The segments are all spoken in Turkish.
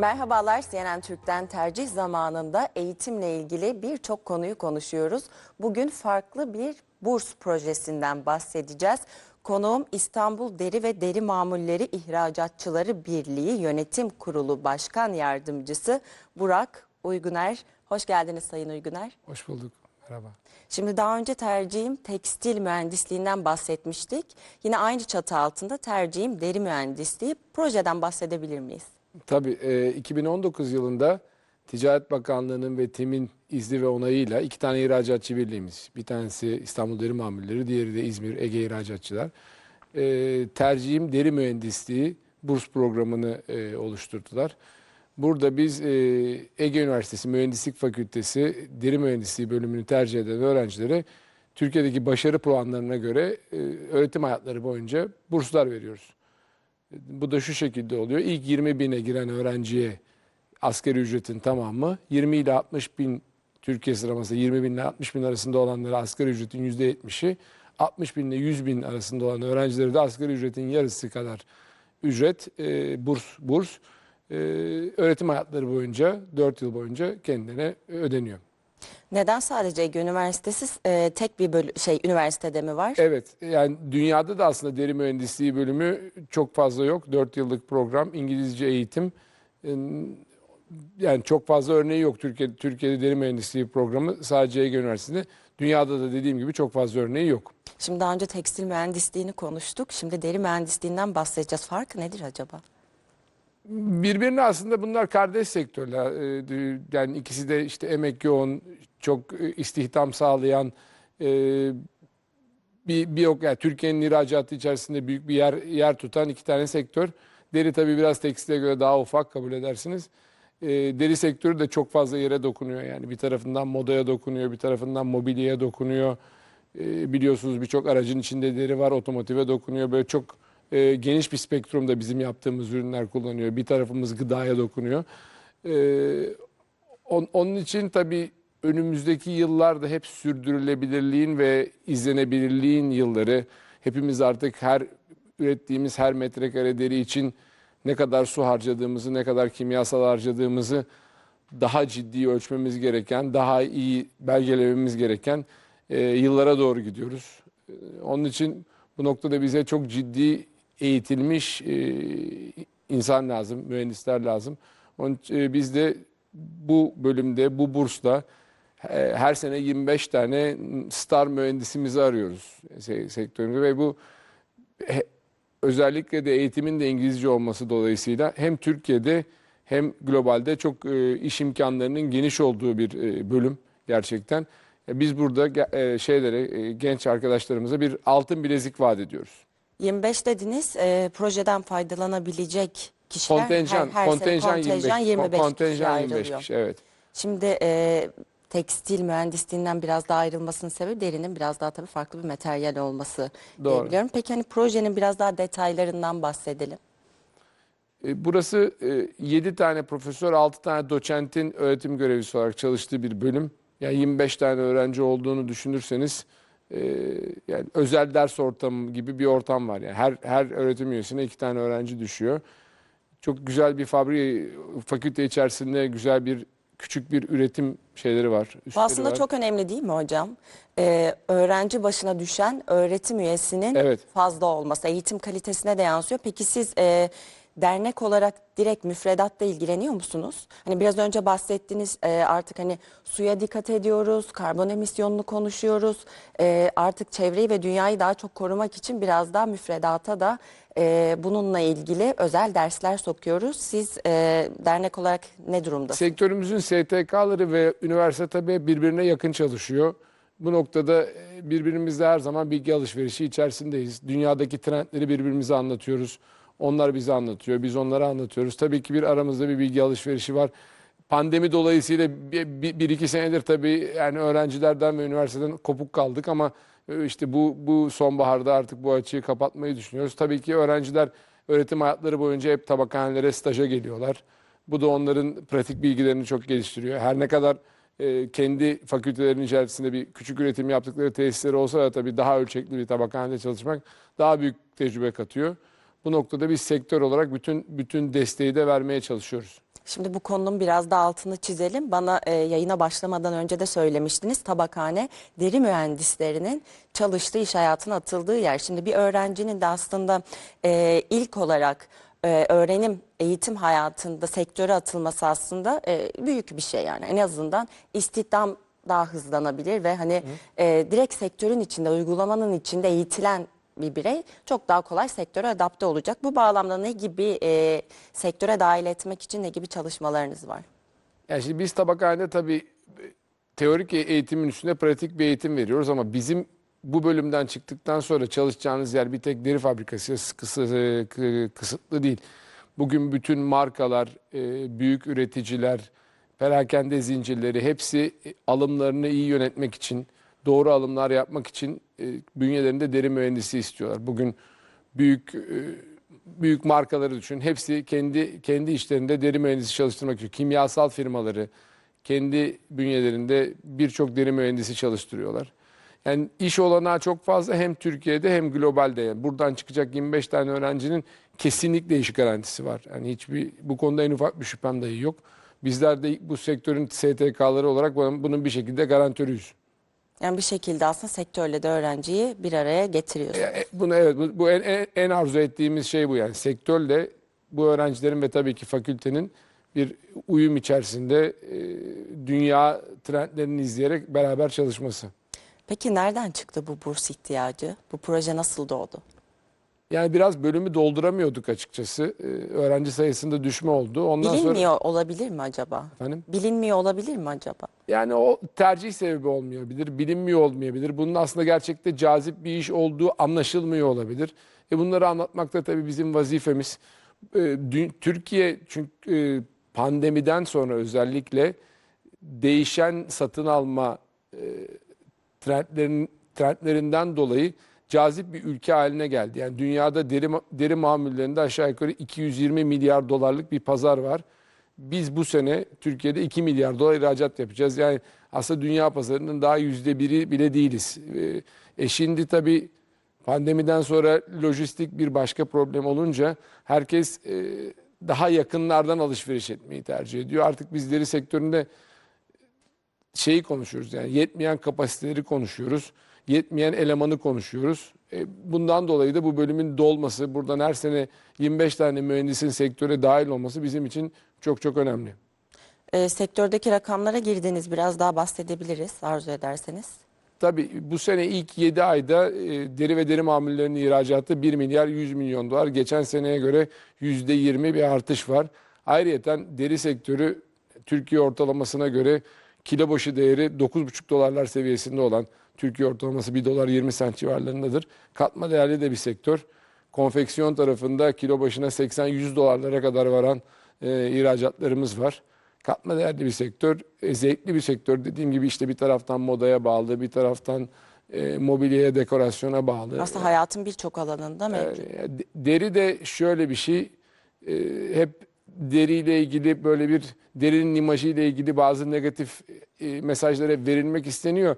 Merhabalar CNN Türk'ten tercih zamanında eğitimle ilgili birçok konuyu konuşuyoruz. Bugün farklı bir burs projesinden bahsedeceğiz. Konuğum İstanbul Deri ve Deri Mamulleri İhracatçıları Birliği Yönetim Kurulu Başkan Yardımcısı Burak Uyguner. Hoş geldiniz Sayın Uyguner. Hoş bulduk. Merhaba. Şimdi daha önce tercihim tekstil mühendisliğinden bahsetmiştik. Yine aynı çatı altında tercihim deri mühendisliği. Projeden bahsedebilir miyiz? Tabii e, 2019 yılında Ticaret Bakanlığı'nın ve TİM'in izni ve onayıyla iki tane ihracatçı birliğimiz. Bir tanesi İstanbul Deri Mamulleri, diğeri de İzmir Ege İhracatçılar. E, tercihim deri mühendisliği burs programını e, oluşturdular. Burada biz e, Ege Üniversitesi Mühendislik Fakültesi Deri Mühendisliği bölümünü tercih eden öğrencilere Türkiye'deki başarı puanlarına göre e, öğretim hayatları boyunca burslar veriyoruz. Bu da şu şekilde oluyor. İlk 20 bine giren öğrenciye asgari ücretin tamamı 20 ile 60 bin Türkiye sıralaması 20 bin ile 60 bin arasında olanlara asgari ücretin %70'i 60 bin ile 100 bin arasında olan öğrencilere de asgari ücretin yarısı kadar ücret e, burs burs e, öğretim hayatları boyunca 4 yıl boyunca kendine ödeniyor. Neden sadece Ege Üniversitesi e, tek bir böl- şey üniversitede mi var? Evet yani dünyada da aslında deri mühendisliği bölümü çok fazla yok. 4 yıllık program İngilizce eğitim e, yani çok fazla örneği yok Türkiye Türkiye'de deri mühendisliği programı sadece Ege Üniversitesi'nde. Dünyada da dediğim gibi çok fazla örneği yok. Şimdi daha önce tekstil mühendisliğini konuştuk. Şimdi deri mühendisliğinden bahsedeceğiz. Farkı nedir acaba? Birbirine aslında bunlar kardeş sektörler. Ee, Yani ikisi de işte emek yoğun, çok e, istihdam sağlayan e, bir, bir yok yani Türkiye'nin ihracatı içerisinde büyük bir yer yer tutan iki tane sektör. Deri tabii biraz tekstile göre daha ufak kabul edersiniz. Ee, Deri sektörü de çok fazla yere dokunuyor yani bir tarafından modaya dokunuyor, bir tarafından mobilyaya dokunuyor. Ee, Biliyorsunuz birçok aracın içinde deri var, otomotive dokunuyor. Böyle çok e, geniş bir spektrumda bizim yaptığımız ürünler kullanıyor. Bir tarafımız gıdaya dokunuyor. Ee, on- onun için tabii önümüzdeki yıllarda hep sürdürülebilirliğin ve izlenebilirliğin yılları. Hepimiz artık her ürettiğimiz her metrekare deri için ne kadar su harcadığımızı, ne kadar kimyasal harcadığımızı daha ciddi ölçmemiz gereken, daha iyi belgelememiz gereken e, yıllara doğru gidiyoruz. E, Onun için bu noktada bize çok ciddi eğitilmiş e, insan lazım, mühendisler lazım. Onun e, biz de bu bölümde, bu bursla e, her sene 25 tane star mühendisimizi arıyoruz se- sektörümüzde ve bu özellikle de eğitimin de İngilizce olması dolayısıyla hem Türkiye'de hem globalde çok e, iş imkanlarının geniş olduğu bir bölüm gerçekten. Biz burada şeylere genç arkadaşlarımıza bir altın bilezik vaat ediyoruz. 25 dediniz e, projeden faydalanabilecek kişiler Kontenjan, her, her sene kontenjan, kontenjan 25, 25 kişiye kontenjan 25 ayrılıyor. kişi evet. Şimdi e, tekstil mühendisliğinden biraz daha ayrılmasının sebebi derinin biraz daha tabii farklı bir materyal olması Doğru. diyebiliyorum. Peki hani projenin biraz daha detaylarından bahsedelim. E, Burası 7 tane profesör, 6 tane doçentin öğretim görevlisi olarak çalıştığı bir bölüm. Yani 25 tane öğrenci olduğunu düşünürseniz e, yani özel ders ortamı gibi bir ortam var. Yani her her öğretim üyesine iki tane öğrenci düşüyor. Çok güzel bir fabri fakülte içerisinde güzel bir küçük bir üretim şeyleri var. Bu aslında var. çok önemli değil mi hocam? Ee, öğrenci başına düşen öğretim üyesinin Evet. fazla olması eğitim kalitesine de yansıyor. Peki siz e, dernek olarak direkt müfredatla ilgileniyor musunuz? Hani biraz önce bahsettiniz e, artık hani suya dikkat ediyoruz, karbon emisyonunu konuşuyoruz. E, artık çevreyi ve dünyayı daha çok korumak için biraz daha müfredata da e, bununla ilgili özel dersler sokuyoruz. Siz e, dernek olarak ne durumdasınız? Sektörümüzün STK'ları ve üniversite tabii birbirine yakın çalışıyor. Bu noktada e, birbirimizle her zaman bilgi alışverişi içerisindeyiz. Dünyadaki trendleri birbirimize anlatıyoruz. Onlar bize anlatıyor, biz onlara anlatıyoruz. Tabii ki bir aramızda bir bilgi alışverişi var. Pandemi dolayısıyla bir, bir, bir iki senedir tabii yani öğrencilerden ve üniversiteden kopuk kaldık ama e, işte bu bu sonbaharda artık bu açığı kapatmayı düşünüyoruz. Tabii ki öğrenciler öğretim hayatları boyunca hep tabakhanelere staja geliyorlar. Bu da onların pratik bilgilerini çok geliştiriyor. Her ne kadar e, kendi fakültelerin içerisinde bir küçük üretim yaptıkları tesisleri olsa da tabii daha ölçekli bir tabakhanede çalışmak daha büyük tecrübe katıyor. Bu noktada biz sektör olarak bütün bütün desteği de vermeye çalışıyoruz. Şimdi bu konunun biraz da altını çizelim. Bana e, yayına başlamadan önce de söylemiştiniz. Tabakhane deri mühendislerinin çalıştığı iş hayatına atıldığı yer. Şimdi bir öğrencinin de aslında e, ilk olarak e, öğrenim, eğitim hayatında sektöre atılması aslında e, büyük bir şey yani. En azından istihdam daha hızlanabilir ve hani e, direkt sektörün içinde, uygulamanın içinde eğitilen bir birey çok daha kolay sektöre adapte olacak. Bu bağlamda ne gibi e, sektöre dahil etmek için ne gibi çalışmalarınız var? Yani şimdi biz tabakhanede tabii e, teorik eğitimin üstüne pratik bir eğitim veriyoruz ama bizim bu bölümden çıktıktan sonra çalışacağınız yer bir tek deri fabrikası e, kı- kısıtlı değil. Bugün bütün markalar, e, büyük üreticiler, perakende zincirleri hepsi alımlarını iyi yönetmek için, doğru alımlar yapmak için bünyelerinde deri mühendisi istiyorlar. Bugün büyük e, büyük markaları düşün. Hepsi kendi kendi işlerinde deri mühendisi çalıştırmak istiyor. Kimyasal firmaları kendi bünyelerinde birçok deri mühendisi çalıştırıyorlar. Yani iş olanağı çok fazla hem Türkiye'de hem globalde. Yani buradan çıkacak 25 tane öğrencinin kesinlikle iş garantisi var. Yani hiçbir bu konuda en ufak bir şüphem dahi yok. Bizler de bu sektörün STK'ları olarak bunun bir şekilde garantörüyüz. Yani bir şekilde aslında sektörle de öğrenciyi bir araya getiriyorsunuz. E, Bunu evet bu, bu en, en, en arzu ettiğimiz şey bu yani sektörle bu öğrencilerin ve tabii ki fakültenin bir uyum içerisinde e, dünya trendlerini izleyerek beraber çalışması. Peki nereden çıktı bu burs ihtiyacı? Bu proje nasıl doğdu? Yani biraz bölümü dolduramıyorduk açıkçası. E, öğrenci sayısında düşme oldu. Ondan sonra Bilinmiyor olabilir mi acaba? efendim Bilinmiyor olabilir mi acaba? yani o tercih sebebi olmayabilir, bilinmiyor olmayabilir. Bunun aslında gerçekte cazip bir iş olduğu anlaşılmıyor olabilir. E bunları anlatmak da tabii bizim vazifemiz. E, dü- Türkiye çünkü e, pandemiden sonra özellikle değişen satın alma e, trendlerin trendlerinden dolayı cazip bir ülke haline geldi. Yani dünyada deri deri mamullerinde aşağı yukarı 220 milyar dolarlık bir pazar var. Biz bu sene Türkiye'de 2 milyar dolar ihracat yapacağız. Yani aslında dünya pazarının daha yüzde biri bile değiliz. Ee, E şimdi tabii pandemiden sonra lojistik bir başka problem olunca herkes e, daha yakınlardan alışveriş etmeyi tercih ediyor. Artık biz deri sektöründe şeyi konuşuyoruz yani yetmeyen kapasiteleri konuşuyoruz. Yetmeyen elemanı konuşuyoruz. E, bundan dolayı da bu bölümün dolması, buradan her sene 25 tane mühendisin sektöre dahil olması bizim için çok çok önemli. E, sektördeki rakamlara girdiniz. Biraz daha bahsedebiliriz arzu ederseniz. Tabii bu sene ilk 7 ayda e, deri ve deri mamullerinin ihracatı 1 milyar 100 milyon dolar. Geçen seneye göre %20 bir artış var. Ayrıyeten deri sektörü Türkiye ortalamasına göre kilo başı değeri 9,5 dolarlar seviyesinde olan Türkiye ortalaması 1 dolar 20 sent civarlarındadır. Katma değerli de bir sektör. Konfeksiyon tarafında kilo başına 80-100 dolarlara kadar varan e, ihracatlarımız var. Katma değerli bir sektör, e, zevkli bir sektör. Dediğim gibi işte bir taraftan modaya bağlı, bir taraftan e, mobilyaya, dekorasyona bağlı. Aslında hayatın birçok alanında mevcut. E, de- deri de şöyle bir şey, e, hep deriyle ilgili böyle bir derinin imajıyla ilgili bazı negatif e, mesajlara verilmek isteniyor.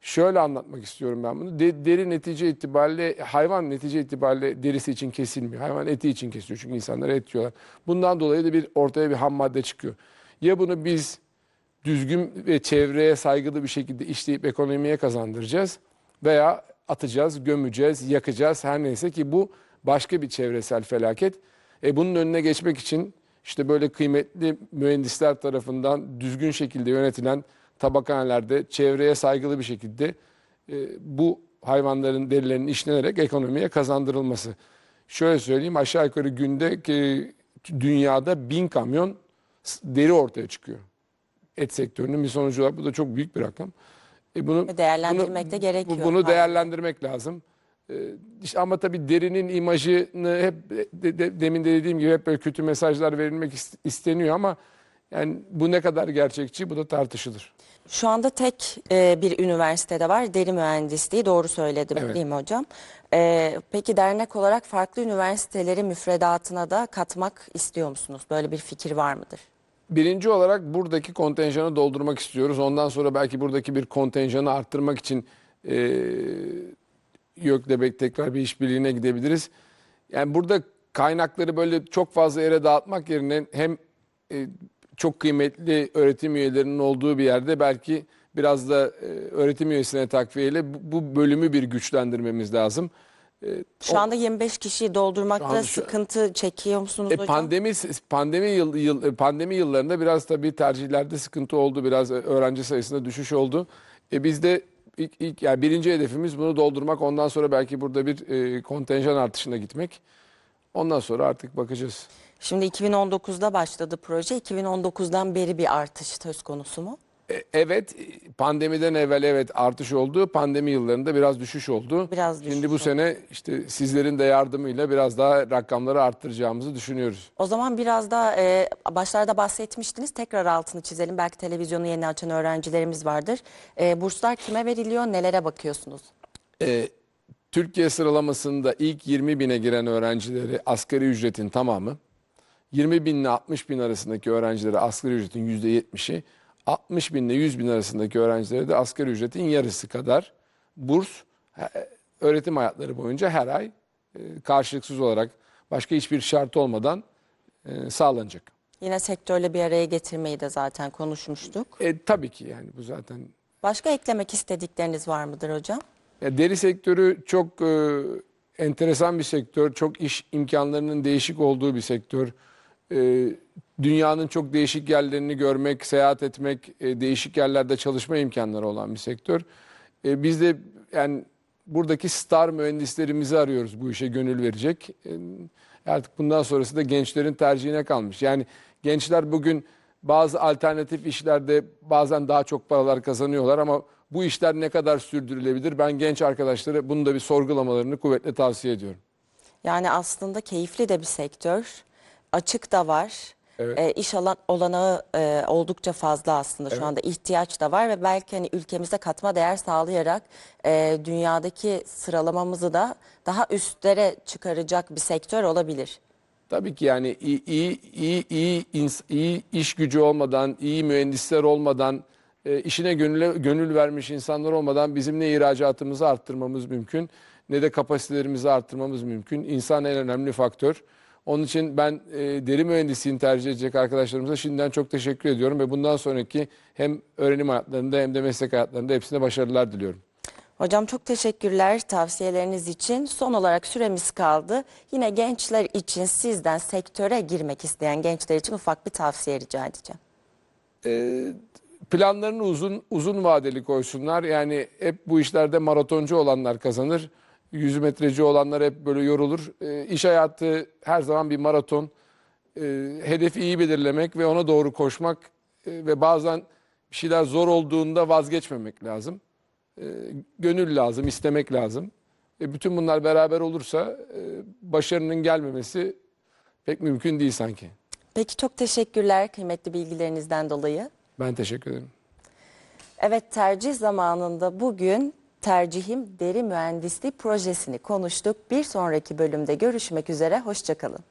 Şöyle anlatmak istiyorum ben bunu. De- deri netice itibariyle, hayvan netice itibariyle derisi için kesilmiyor. Hayvan eti için kesiyor çünkü insanlar et yiyorlar. Bundan dolayı da bir ortaya bir ham madde çıkıyor. Ya bunu biz düzgün ve çevreye saygılı bir şekilde işleyip ekonomiye kazandıracağız veya atacağız, gömeceğiz, yakacağız her neyse ki bu başka bir çevresel felaket. E bunun önüne geçmek için işte böyle kıymetli mühendisler tarafından düzgün şekilde yönetilen tabakhanelerde çevreye saygılı bir şekilde e, bu hayvanların derilerinin işlenerek ekonomiye kazandırılması. Şöyle söyleyeyim aşağı yukarı günde ki dünyada bin kamyon deri ortaya çıkıyor et sektörünün bir sonucu var. Bu da çok büyük bir rakam. E bunu değerlendirmek de bunu- gerekiyor. Bunu değerlendirmek lazım. E, işte ama tabii derinin imajını hep de- de- demin de dediğim gibi hep böyle kötü mesajlar verilmek ist- isteniyor ama yani bu ne kadar gerçekçi bu da tartışılır. Şu anda tek e, bir üniversitede var deri mühendisliği doğru söyledim Evet. değil mi hocam? E, peki dernek olarak farklı üniversiteleri müfredatına da katmak istiyor musunuz? Böyle bir fikir var mıdır? Birinci olarak buradaki kontenjanı doldurmak istiyoruz. Ondan sonra belki buradaki bir kontenjanı arttırmak için e, YÖK'le tekrar bir işbirliğine gidebiliriz. Yani burada kaynakları böyle çok fazla yere dağıtmak yerine hem e, çok kıymetli öğretim üyelerinin olduğu bir yerde belki biraz da e, öğretim üyesine takviyeyle bu, bu bölümü bir güçlendirmemiz lazım. E, Şu anda 25 kişiyi doldurmakta Şu sıkıntı çekiyor musunuz E, hocam? pandemi pandemi yıl, yıl pandemi yıllarında biraz tabii tercihlerde sıkıntı oldu. Biraz öğrenci sayısında düşüş oldu. E, biz de ilk, ilk yani birinci hedefimiz bunu doldurmak. Ondan sonra belki burada bir e, kontenjan artışına gitmek. Ondan sonra artık bakacağız. Şimdi 2019'da başladı proje. 2019'dan beri bir artış söz konusu mu? E, evet pandemiden evvel evet artış oldu. Pandemi yıllarında biraz düşüş oldu. Biraz düşüş Şimdi bu oldu. sene işte sizlerin de yardımıyla biraz daha rakamları arttıracağımızı düşünüyoruz. O zaman biraz da e, başlarda bahsetmiştiniz. Tekrar altını çizelim. Belki televizyonu yeni açan öğrencilerimiz vardır. E, burslar kime veriliyor? Nelere bakıyorsunuz? Ee, Türkiye sıralamasında ilk 20 bine giren öğrencileri asgari ücretin tamamı, 20 bin ile 60 bin arasındaki öğrencilere asgari ücretin %70'i, 60 bin ile 100 bin arasındaki öğrencilere de asgari ücretin yarısı kadar burs öğretim hayatları boyunca her ay e, karşılıksız olarak başka hiçbir şart olmadan e, sağlanacak. Yine sektörle bir araya getirmeyi de zaten konuşmuştuk. E, tabii ki yani bu zaten Başka eklemek istedikleriniz var mıdır hocam? Ya deri sektörü çok e, enteresan bir sektör. Çok iş imkanlarının değişik olduğu bir sektör. E, dünyanın çok değişik yerlerini görmek, seyahat etmek, e, değişik yerlerde çalışma imkanları olan bir sektör. E, biz de yani buradaki star mühendislerimizi arıyoruz bu işe gönül verecek. E, artık bundan sonrası da gençlerin tercihine kalmış. Yani gençler bugün bazı alternatif işlerde bazen daha çok paralar kazanıyorlar ama bu işler ne kadar sürdürülebilir? Ben genç arkadaşlara bunu da bir sorgulamalarını kuvvetle tavsiye ediyorum. Yani aslında keyifli de bir sektör. Açık da var. Evet. E, iş alan, olanağı e, oldukça fazla aslında şu anda ihtiyaç da var ve belki hani ülkemize katma değer sağlayarak e, dünyadaki sıralamamızı da daha üstlere çıkaracak bir sektör olabilir. Tabii ki yani iyi iyi iyi iyi, ins- iyi iş gücü olmadan, iyi mühendisler olmadan, e, işine gönül gönül vermiş insanlar olmadan bizim ne ihracatımızı arttırmamız mümkün, ne de kapasitelerimizi arttırmamız mümkün. İnsan en önemli faktör. Onun için ben e, deri mühendisliğini tercih edecek arkadaşlarımıza şimdiden çok teşekkür ediyorum ve bundan sonraki hem öğrenim hayatlarında hem de meslek hayatlarında hepsine başarılar diliyorum. Hocam çok teşekkürler tavsiyeleriniz için. Son olarak süremiz kaldı. Yine gençler için sizden sektöre girmek isteyen gençler için ufak bir tavsiye rica edeceğim. planlarını uzun uzun vadeli koysunlar. Yani hep bu işlerde maratoncu olanlar kazanır. 100 metreci olanlar hep böyle yorulur. E, iş hayatı her zaman bir maraton. E, hedefi iyi belirlemek ve ona doğru koşmak e, ve bazen bir şeyler zor olduğunda vazgeçmemek lazım. E, gönül lazım, istemek lazım. E, bütün bunlar beraber olursa e, başarının gelmemesi pek mümkün değil sanki. Peki çok teşekkürler kıymetli bilgilerinizden dolayı. Ben teşekkür ederim. Evet tercih zamanında bugün tercihim deri mühendisliği projesini konuştuk. Bir sonraki bölümde görüşmek üzere. Hoşçakalın.